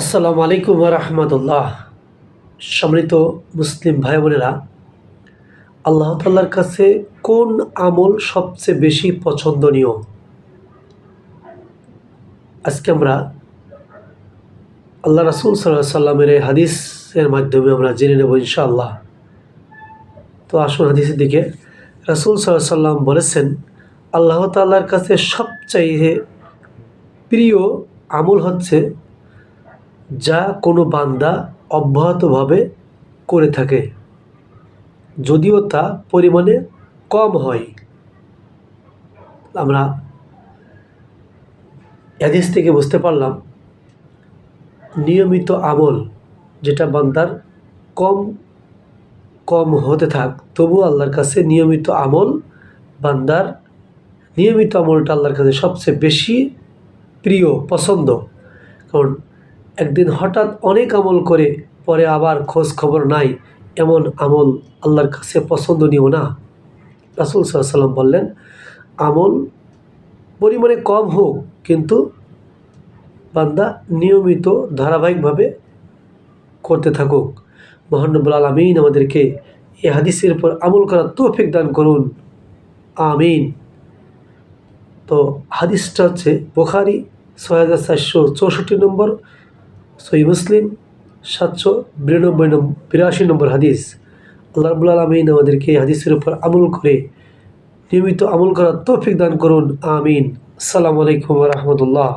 আসসালামু আলাইকুম রহমতুল্লাহ। সম্মানিত মুসলিম ভাই বোনেরা আল্লাহ তাল্লার কাছে কোন আমল সবচেয়ে বেশি পছন্দনীয়? আজকে আমরা আল্লাহ রাসুল সাল্লাহ সাল্লামের এই হাদিসের মাধ্যমে আমরা জেনে নেব ইনশাআল্লাহ। তো আসুন হাদিসের দিকে। রাসুল সাল্লাহ সাল্লাম বলেছেন, আল্লাহ তাল্লার কাছে সবচাইতে প্রিয় আমল হচ্ছে যা কোনো বান্দা অব্যাহতভাবে করে থাকে। যদিও তা পরিমাণে কম হয়। আমরা হাদিস থেকে বুঝতে পারলাম, নিয়মিত আমল যেটা বান্দার কম কম হতে থাক, তবু আল্লাহর কাছে নিয়মিত আমল বান্দার নিয়মিত আমলটা আল্লাহর কাছে সবচেয়ে বেশি প্রিয়, পছন্দ। কারণ একদিন হঠাৎ অনেক আমল করে, পরে আবার খোঁজ খবর নাই, এমন আমল আল্লাহর কাছে পছন্দনীয় না। রাসুল সাল্লাম বললেন, আমল পরিমাণে কম হোক, কিন্তু বান্দা নিয়মিত ধারাবাহিকভাবে করতে থাকুক। মহানবুল আলমিন আমাদেরকে এ হাদিসের উপর আমল করার তৌফিক দান করুন। আমিন। তো হাদিসটা হচ্ছে বোখারি ছয় হাজার চারশো চৌষট্টি নম্বর সই মুসলিম, সাতশো বিরানব্বই বিরাশি নম্বর হাদিস। আল্লাহ রবুল আলমিন আমাদেরকে হাদিসের উপর আমল করে নিয়মিত আমল করার তৌফিক দান করুন, আমিন। আসসালামু আলাইকুম রহমতুল্লাহ।